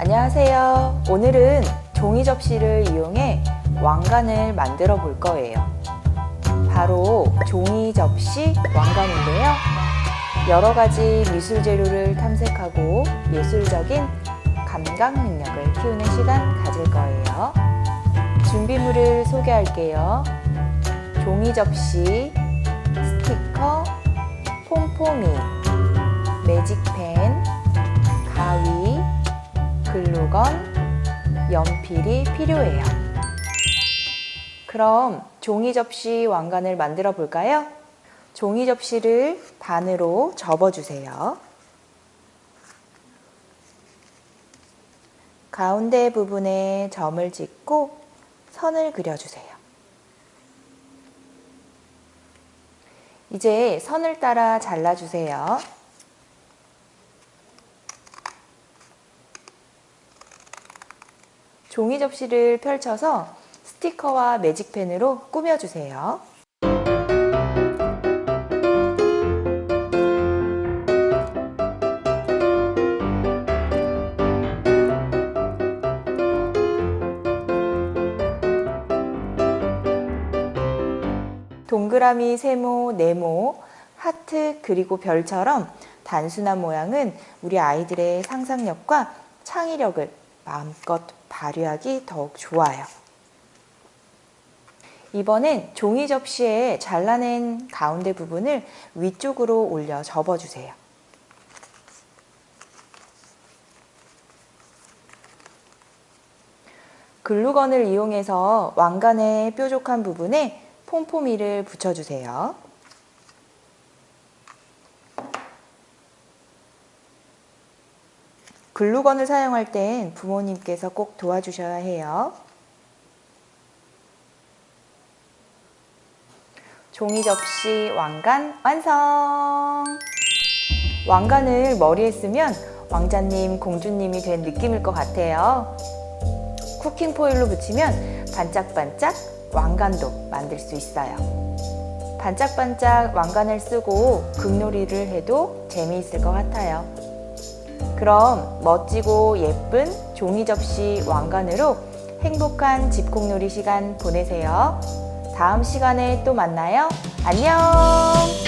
안녕하세요. 오늘은 종이 접시를 이용해 왕관을 만들어 볼 거예요. 바로 종이 접시 왕관인데요. 여러 가지 미술 재료를 탐색하고 예술적인 감각 능력을 키우는 시간 가질 거예요. 준비물을 소개할게요. 종이 접시, 스티커, 폼폼이, 매직펜, 가위, 글루건, 연필이 필요해요. 그럼 종이 접시 왕관을 만들어 볼까요? 종이 접시를 반으로 접어주세요. 가운데 부분에 점을 찍고 선을 그려주세요. 이제 선을 따라 잘라주세요. 종이 접시를 펼쳐서 스티커와 매직펜으로 꾸며주세요. 동그라미, 세모, 네모, 하트, 그리고 별처럼 단순한 모양은 우리 아이들의 상상력과 창의력을 마음껏 발휘하기 더욱 좋아요. 이번엔 종이 접시에 잘라낸 가운데 부분을 위쪽으로 올려 접어주세요. 글루건을 이용해서 왕관의 뾰족한 부분에 폼폼이를 붙여주세요. 글루건을 사용할 땐 부모님께서 꼭 도와주셔야 해요. 종이 접시 왕관 완성! 왕관을 머리에 쓰면 왕자님, 공주님이 된 느낌일 것 같아요. 쿠킹 포일로 붙이면 반짝반짝 왕관도 만들 수 있어요. 반짝반짝 왕관을 쓰고 극놀이를 해도 재미있을 것 같아요. 그럼 멋지고 예쁜 종이 접시 왕관으로 행복한 집콕놀이 시간 보내세요. 다음 시간에 또 만나요. 안녕!